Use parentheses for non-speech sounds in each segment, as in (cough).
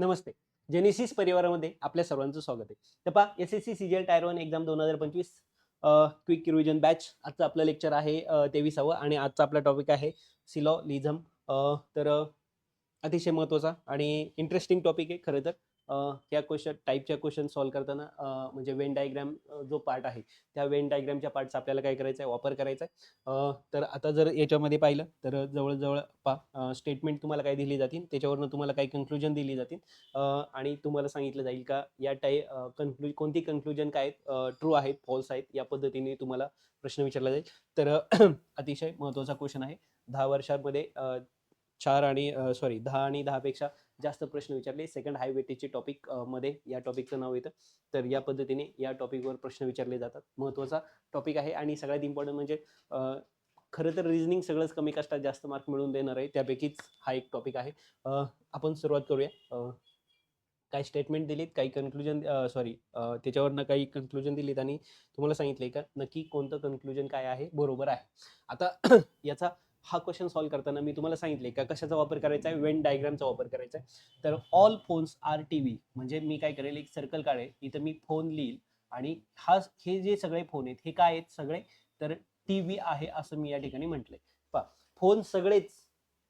नमस्ते. Genesis परिवारामध्ये आपल्या सर्वांचं स्वागत आहे. तर पहा S S C C L tier one exam दोन हजार पंचवीस क्विक रिव्हिजन बॅच आजचं आपलं लेक्चर आहे तेवीसावं आणि आजचा आपला टॉपिक आहे सिलॉ लिझम तर अतिशय महत्त्वाचा आणि इंटरेस्टिंग टॉपिक आहे खरं तर. ह्या या क्वेश्चन टाईपच्या क्वेश्चन सॉल्व्ह करताना म्हणजे वेन डायग्राम जो पार्ट आहे त्या वेन डायग्रामच्या पार्टचा आपल्याला काय करायचं आहे वापर करायचा आहे तर आता जर याच्यामध्ये पाहिलं तर जवळजवळ पा स्टेटमेंट तुम्हाला काय दिली जातील? त्याच्यावरनं तुम्हाला काही कन्क्लुजन दिली जातील? आणि तुम्हाला सांगितलं जाईल का या टाई कन्क्लू कोणती कन्क्लुजन काय ट्रू आहेत फॉल्स आहेत या पद्धतीने तुम्हाला प्रश्न विचारला जाईल. तर अतिशय महत्त्वाचा क्वेश्चन आहे. दहा वर्षांमध्ये चार आणि सॉरी दहा आणि दहापेक्षा जास्त प्रश्न विचारले. सेकंड हाय वेटेजचे टॉपिकमध्ये या टॉपिकचं नाव येतं. तर या पद्धतीने या टॉपिकवर प्रश्न विचारले जातात. महत्त्वाचा टॉपिक आहे आणि सगळ्यात इम्पॉर्टंट म्हणजे खरं तर रिझनिंग सगळंच कमी कष्टात जास्त मार्क मिळवून देणार आहे. त्यापैकीच हा एक टॉपिक आहे. आपण सुरुवात करूया. काही स्टेटमेंट दिलीत काही कन्क्लुजन सॉरी त्याच्यावरनं काही कन्क्लुजन दिलीत आणि तुम्हाला सांगितले का? नक्की कोणतं कन्क्लुजन काय आहे? बरोबर आहे. आता (clears throat) याचा हा क्वेश्चन सॉल्व्ह करताना मी तुम्हाला सांगितले का कशाचा वापर करायचा आहे? वेन डायग्रामचा वापर करायचा आहे. तर all phones are T V म्हणजे मी काय करेल एक सर्कल काढेल. इथं मी फोन लिहील आणि हा हे जे सगळे फोन आहेत हे काय आहेत सगळे? तर टी व्ही आहे असं मी या ठिकाणी म्हटलंय. पा फोन सगळेच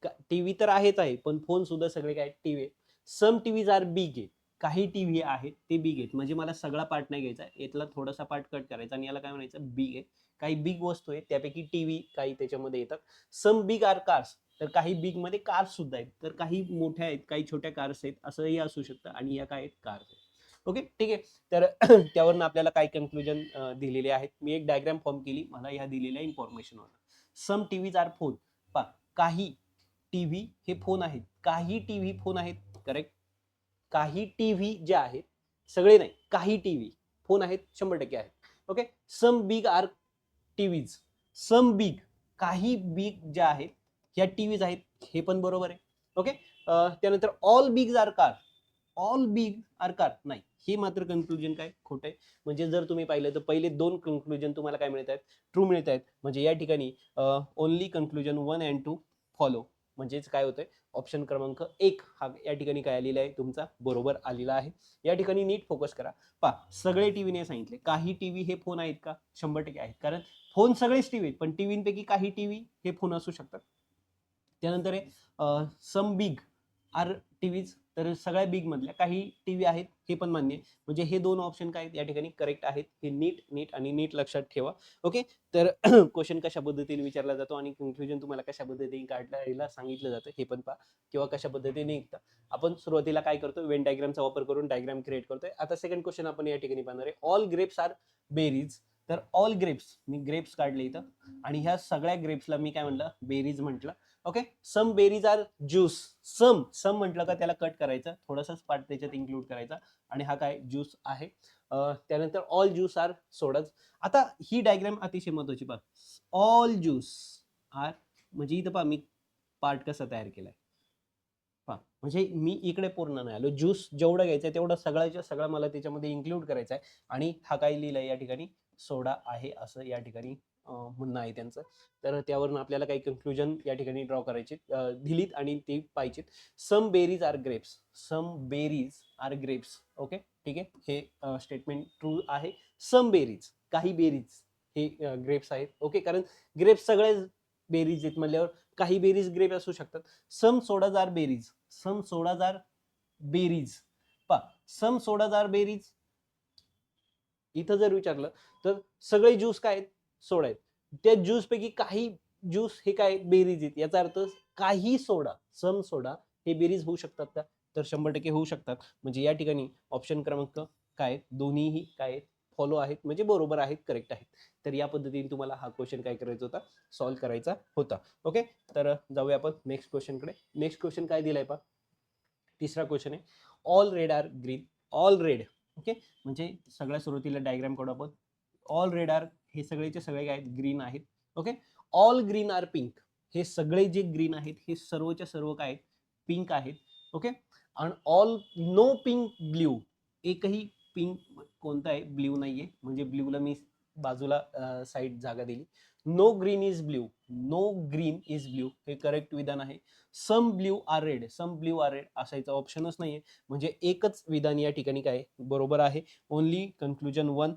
टी व्ही तर आहेच आहे पण फोन सुद्धा सगळे काय? T V some TVs are big आहे काही टी व्ही आहेत ते बिग आहेत. म्हणजे मला सगळा पार्ट नाही घ्यायचा. यातला थोडासा पार्ट कट करायचा आणि याला काय म्हणायचं? बिग आहे. काही बिग वस्तू आहेत त्यापैकी टी व्ही काही त्याच्यामध्ये येतात. सम बिग आर कार्स तर काही बिगमध्ये कार्स सुद्धा आहेत. तर काही मोठ्या आहेत काही छोट्या कार्स आहेत असंही असू शकतं. आणि या काय आहेत? कार्स आहेत. ओके ठीक आहे. तर (clears throat) त्यावरनं आपल्याला काय कन्क्लुजन दिलेले आहेत? मी एक डायग्राम फॉर्म केली. मला ह्या दिलेल्या इन्फॉर्मेशनवर सम टी व्हीज आर फोन पा काही टी व्ही हे फोन आहेत. काही टी व्ही फोन आहेत. करेक्ट काही टी व्ही जे आहेत सगळे नाही काही टी व्ही फोन आहेत शंभर टक्के आहेत. Okay some big are TVs some big काही बिग ज्या आहेत ह्या टी व्हीज आहेत हे पण बरोबर आहे. ओके त्यानंतर all big are car all big are car नाही हे मात्र कन्क्लुजन काय? खोटं आहे. म्हणजे जर तुम्ही पाहिलं तर पहिले दोन कन्क्लुजन तुम्हाला काय मिळत आहेत ट्रू मिळत आहेत म्हणजे या ठिकाणी only conclusion one and two follow म्हणजेच काय होतंय? ऑप्शन क्रमांक एक हा या ठिकाणी काय आलेला आहे? तुमचा बरोबर आलेला आहे. या ठिकाणी नीट फोकस करा. पा सगळे टीव्हीने सांगितले. काही टीव्ही हे फोन आहेत का? शंभर टक्के आहेत. कारण फोन सगळेच टीव्ही आहेत. पण टीव्हींपैकी काही टीव्ही हे फोन असू शकतात. त्यानंतर आहे सम बिग आर टीव्हीज तर सगळ्या बिग मधल्या काही टीव्ही आहेत हे पण मान्य आहे. म्हणजे हे दोन ऑप्शन काय आहेत? या ठिकाणी करेक्ट आहेत. हे नीट नीट आणि नीट लक्षात ठेवा. ओके तर (clears throat) क्वेश्चन कशा पद्धतीने विचारला जातो आणि कन्क्लुजन तुम्हाला कशा पद्धतीने काढायला सांगितलं जातं हे पण पहा. किंवा कशा पद्धतीने निघतं. आपण सुरुवातीला काय करतो वेन डायग्रामचा वापर करून डायग्राम क्रिएट करतोय. आता सेकंड क्वेश्चन आपण या ठिकाणी पाहणार आहे. ऑल ग्रेप्स आर बेरीज तर ऑल ग्रेप्स मी ग्रेप्स काढले इथं. आणि ह्या सगळ्या ग्रेप्सला मी काय म्हटलं? बेरीज म्हटलं. ओके सम बेरीज आर ज्यूस सम सम म्हटलं का त्याला कट करायचं. थोडासाच पार्ट त्याच्यात इन्क्लूड करायचा. आणि हा काय ज्यूस आहे. त्यानंतर ऑल ज्यूस आर सोडाच आता ही डायग्राम अतिशय महत्वाची पहा. ऑल ज्यूस आर म्हणजे इथं पहा मी पार्ट कसा तयार केलाय. पहा म्हणजे मी इकडे पूर्ण नाही आलो. ज्यूस जेवढं घ्यायचं तेवढं सगळ्याच्या सगळं मला त्याच्यामध्ये इन्क्लूड करायचं आहे आणि हा काय लिहिलाय या ठिकाणी? सोडा आहे असं या ठिकाणी म्हणणं आहे त्यांचं. तर त्यावरून आपल्याला काही कन्क्लुजन या ठिकाणी ड्रॉ करायचे दिलीत आणि ते पाहिजेत सम बेरीज आर ग्रेप्स सम बेरीज आर ग्रेप्स ओके ठीक आहे? हे स्टेटमेंट ट्रू आहे. सम बेरीज काही बेरीज हे ग्रेप्स आहेत. ओके कारण ग्रेप्स सगळे बेरीज आहेत म्हणल्यावर काही बेरीज ग्रेप असू शकतात. सम सोळा बेरीज सम सोळा बेरीज पा सम सोळा बेरीज इथं जर विचारलं तर सगळे ज्यूस काय आहेत? सोडा आहेत. त्या ज्यूसपैकी काही ज्यूस हे काय बेरीज आहेत. याचा अर्थ काही सोडा सम सोडा हे बेरीज होऊ शकतात का? तर शंभर टक्के होऊ शकतात. म्हणजे या ठिकाणी ऑप्शन क्रमांक काय दोन्हीही काय फॉलो आहेत. म्हणजे बरोबर आहेत करेक्ट आहेत. तर या पद्धतीने तुम्हाला हा क्वेश्चन काय करायचा होता? सॉल्व्ह करायचा होता. ओके तर जाऊया आपण नेक्स्ट क्वेश्चनकडे नेक्स्ट क्वेश्चन काय दिलाय पा तिसरा क्वेश्चन आहे. All red are green all red okay? म्हणजे सगळ्या सुरुवातीला डायग्राम काढू आपण. ऑल रेड आर हे सगळेचे सगळे काय आहेत? ग्रीन आहेत. Okay? All green are pink हे सगळे जे ग्रीन आहेत हे सर्वच्या सर्व काय आहेत? पिंक आहेत. ओके? आणि ऑल नो पिंक ब्ल्यू एकही पिंक कोणता आहे? ब्ल्यू नाही आहे म्हणजे ब्ल्यूला मी बाजूला साईड जागा दिली. No green is blue no green is blue हे करेक्ट विधान आहे. Some blue are red some blue are red असायचा ऑप्शनच नाहीये. म्हणजे एकच विधान या ठिकाणी काय बरोबर आहे. ओनली कन्क्लुजन वन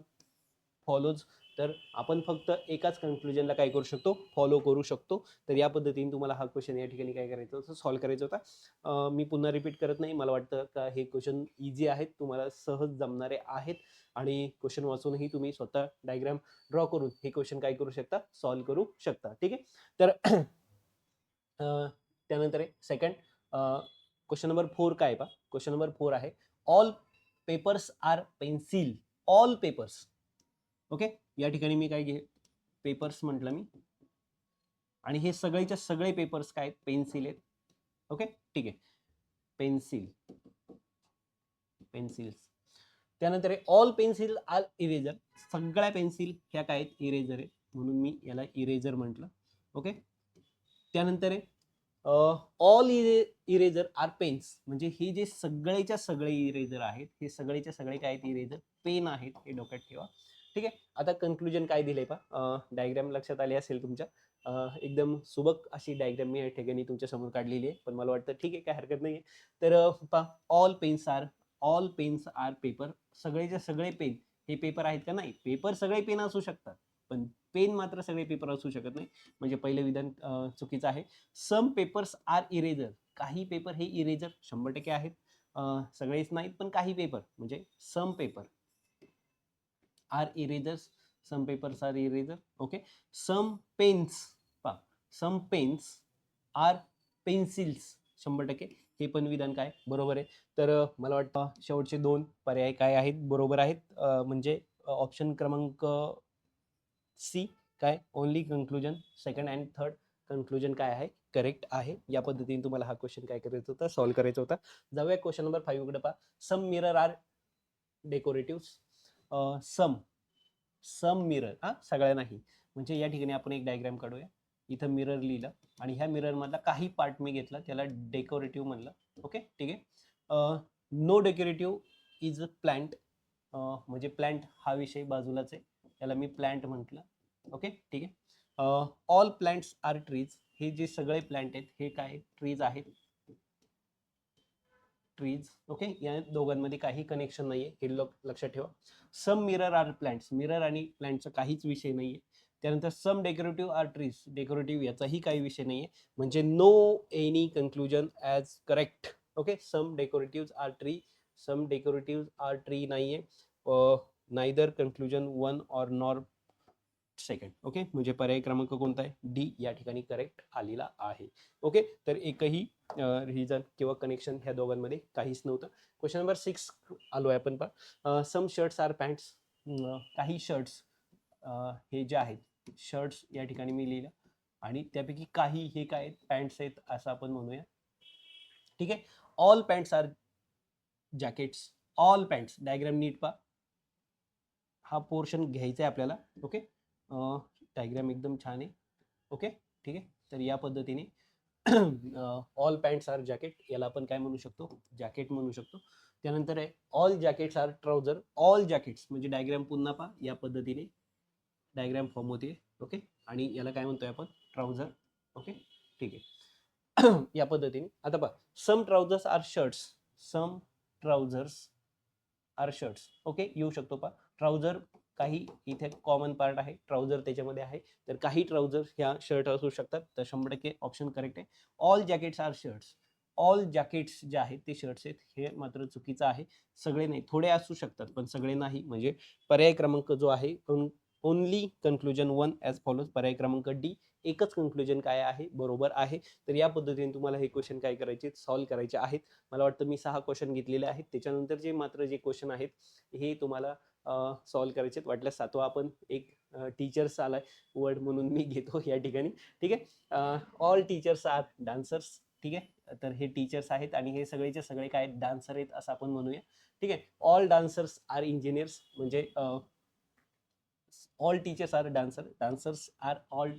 फॉलोज तर आपण फक्त एकाच कन्क्लुजनला काय करू शकतो? फॉलो करू शकतो. तर या पद्धतीने तुम्हाला हा क्वेश्चन या ठिकाणी काय करायचं होतं? सॉल्व्ह करायचा होता. मी पुन्हा रिपीट करत नाही. मला वाटतं का हे क्वेश्चन इझी आहेत. तुम्हाला सहज जमणारे आहेत. आणि क्वेश्चन वाचूनही तुम्ही स्वतः डायग्राम ड्रॉ करून हे क्वेश्चन काय करू शकता? सॉल्व्ह करू शकता. ठीक आहे? तर (clears throat) त्यानंतर आहे सेकंड क्वेश्चन नंबर फोर काय पा क्वेश्चन नंबर फोर आहे. All papers are pencil all papers okay? या ठिकाणी मी काय घे पेपर्स म्हटलं मी. आणि हे सगळेच्या सगळे पेपर्स काय आहेत? पेन्सिल आहेत. ओके? ठीक आहे. पेन्सिल पेन्सिल्स त्यानंतर आहे ऑल पेन्सिल आर इरेजर सगळ्या पेन्सिल ह्या काय आहेत? इरेजर आहेत. म्हणून मी याला इरेजर म्हटलं. ओके? त्यानंतर आहे all era eraser are pens म्हणजे हे जे सगळेच्या सगळे इरेजर आहेत हे सगळेच्या सगळे काय आहेत? इरेजर पेन आहेत. हे डोक्यात ठेवा. ठीक आहे. आता कन्क्लुजन काय दिलंय पा डायग्राम लक्षात आली असेल तुमच्या. एकदम सुबक अशी डायग्राम मी या ठिकाणी तुमच्यासमोर काढलेली आहे. पण मला वाटतं ठीक आहे काय हरकत नाही तर पा all pens are all pens are paper सगळेचे सगळे पेन हे पेपर आहेत का नाही? पेपर सगळे पेन असू शकतात. पण पेन मात्र सगळे पेपर असू शकत नाही. म्हणजे पहिलं विधान चुकीचं आहे. सम पेपर्स आर इरेजर काही पेपर हे इरेजर शंभर टक्के आहेत. सगळेच नाहीत पण काही पेपर म्हणजे some paper are erasers some papers are eraser okay some pens पा सम पेन्स आर पेन्सिल्स शंभर टक्के. हे पण विधान काय? बरोबर आहे. तर मला वाटतं शेवटचे दोन पर्याय काय आहेत? बरोबर आहेत. म्हणजे ऑप्शन क्रमांक सी काय? Only conclusion second and third conclusion काय आहे? करेक्ट आहे. या पद्धतीने तुम्हाला हा क्वेश्चन काय करायचा होता? सॉल्व्ह करायचा होता. जाऊया क्वेश्चन नंबर फाईव्हकडे पहा. Some mirror are decorative some some mirror हा सगळ्या नाही म्हणजे या ठिकाणी आपण एक डायग्राम काढूया. इथं मिरर लिहिलं आणि ह्या मिररमधला काही पार्ट मी घेतला त्याला डेकोरेटिव्ह म्हणलं. ओके ठीक आहे? No decorative is a plant म्हणजे प्लॅन्ट हा विषय बाजूलाच आहे. त्याला मी प्लॅन्ट म्हटलं. ओके ठीक आहे? ऑल प्लॅन्ट्स आर ट्रीज हे जे सगळे प्लॅन्ट आहेत हे काय ट्रीज आहेत? ट्रीज ओके या दोघांमध्ये काही कनेक्शन नाहीये हे लोक लक्षात ठेवा. Some mirror are plants mirror आणि प्लांटचा काहीच विषय नाहीये. त्यानंतर some decorative are trees decorative याचाही काही विषय नाहीये. म्हणजे no any conclusion as correct okay some decorative are tree some decorative are tree नाहीये. Neither conclusion one or nor second okay म्हणजे पर्याय क्रमांक कोणता आहे? डी या ठिकाणी करेक्ट आलेला आहे ओके तर एकही रिझन किंवा कनेक्शन ह्या दोघांमध्ये काहीच नव्हतं. क्वेश्चन नंबर सिक्स आलो आहे आपण पण सम शर्ट्स आर पॅन्ट्स काही शर्ट्स हे जे आहेत शर्ट्स या ठिकाणी मी लिहिलं. आणि त्यापैकी काही हे काय आहेत? पॅन्ट्स आहेत असं आपण म्हणूया. ठीक आहे? All pants are jackets all pants diagram नीट पा हा पोर्शन घ्यायचा आहे आपल्याला. ओके डायग्राम एकदम छान आहे. ओके ठीक आहे? तर या पद्धतीने ऑल पॅन्ट्स आर जॅकेट याला आपण काय म्हणू शकतो? जॅकेट म्हणू शकतो. त्यानंतर आहे all jackets are trouser all jackets म्हणजे डायग्राम पुन्हा पहा या पद्धतीने डायग्राम फॉर्म होते ओके आणि याला काय म्हणतोय आपण? ट्राउझर ओके ठीक आहे. (clears throat) या पद्धतीने. आता पहा some trousers are shirts some trousers are shirts okay येऊ शकतो पहा. ट्राउझर काही इथे कॉमन पार्ट आहे. ट्राउझर त्याच्यामध्ये आहे. तर काही ट्राउझर ह्या शर्ट असू शकतात. तर शंभर टक्के ऑप्शन करेक्ट आहे. All jackets are shirts all jackets जे आहेत ते शर्ट्स आहेत. हे मात्र चुकीचं आहे. सगळे नाही. थोडे असू शकतात पण सगळे नाही. म्हणजे पर्याय क्रमांक जो आहे only conclusion one as follows पर्याय क्रमांक डी एकच कन्क्लुजन काय आहे? बरोबर आहे. तर या पद्धतीने तुम्हाला हे क्वेश्चन काय करायचे? सॉल्व्ह करायचे आहेत. मला वाटतं मी सहा क्वेश्चन घेतलेले आहेत. त्याच्यानंतर जे मात्र जे क्वेश्चन आहेत हे तुम्हाला सॉल्व्ह करायचे आहेत. वाटल्यास सातवा आपण एक टीचर्स आलाय. वर्ड म्हणून मी घेतो या ठिकाणी. ठीक आहे? ऑल टीचर्स आर डान्सर्स ठीक आहे? तर हे टीचर्स आहेत आणि हे सगळेचे सगळे काय डान्सर आहेत असं आपण म्हणूया. ठीक आहे? ऑल डान्सर्स आर इंजिनियर्स म्हणजे all teachers are dancer dancers are all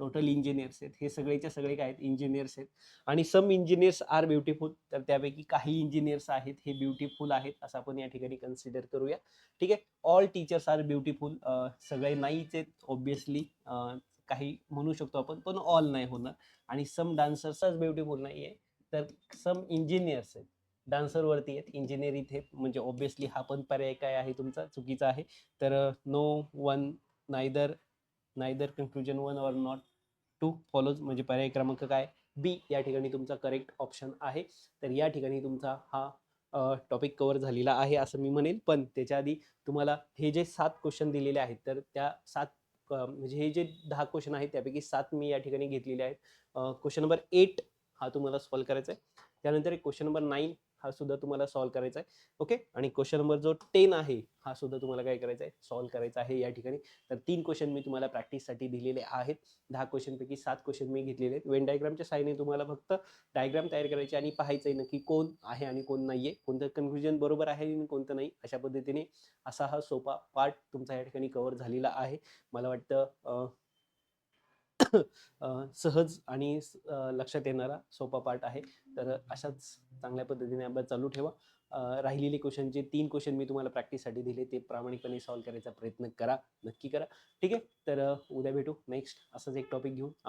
total engineers आहेत. हे सगळेचे सगळे काय आहेत? इंजिनियर्स आहेत. आणि सम इंजिनियर्स आर ब्युटिफुल. तर त्यापैकी काही इंजिनियर्स आहेत. हे ब्युटिफुल आहेत असं आपण या ठिकाणी कन्सिडर करूया. ठीक आहे? ऑल टीचर्स आर ब्युटिफुल सगळे नाहीच आहेत ऑब्विसली काही म्हणू शकतो आपण पण ऑल नाही होणार. आणि सम डान्सर्सच ब्युटिफुल नाही आहे तर सम इंजिनियर्स आहेत. डान्सरवरती आहेत. इंजिनियर इथे म्हणजे ऑब्विसली हा पण पर्याय काय आहे तुमचा? चुकीचा आहे. तर no one neither neither conclusion one or not two follows म्हणजे पर्याय क्रमांक काय? बी या ठिकाणी तुमचा करेक्ट ऑप्शन आहे. तर या ठिकाणी तुमचा हा टॉपिक कवर झालेला आहे असं मी म्हणेल. पण त्याच्या आधी तुम्हाला हे जे सात क्वेश्चन दिलेले आहेत तर त्या सात म्हणजे हे जे दहा क्वेश्चन आहेत त्यापैकी सात मी या ठिकाणी घेतलेले आहेत. क्वेश्चन नंबर एट हा तुम्हाला सॉल्व्ह करायचा आहे त्यानंतर एक क्वेश्चन नंबर नाईन हा सुद्धा तुम्हाला सॉल्व्ह करायचा आहे ओके आणि क्वेश्चन नंबर जो टेन आहे हा सुद्धा तुम्हाला काय करायचा आहे सॉल्व्ह करायचा आहे या ठिकाणी. तर तीन क्वेश्चन मी तुम्हाला प्रॅक्टिससाठी दिलेले आहेत. दहा क्वेश्चनपैकी सात क्वेश्चन मी घेतलेले आहेत. वेन डायग्रामच्या साहाय्याने तुम्हाला फक्त डायग्राम तयार करायची आणि पाहायचं आहे नक्की कोण आहे आणि कोण नाही आहे कोणतं कन्फ्युजन बरोबर आहे आणि कोणतं नाही अशा पद्धतीने असा हा सोपा पार्ट तुमचा या ठिकाणी कव्हर झालेला आहे. मला वाटतं सहज आणि लक्षात येणारा सोपा पार्ट आहे. तर अशाच चांगल्या पद्धतीने अभ्यास चालू ठेवा. राहिलेले राहिलेले क्वेश्चनचे तीन क्वेश्चन मी तुम्हाला प्रॅक्टिससाठी दिले ते प्रामाणिकपणे सॉल्व्ह करायचा प्रयत्न करा नक्की करा. ठीक आहे? तर उद्या भेटू नेक्स्ट असंच एक टॉपिक घेऊन.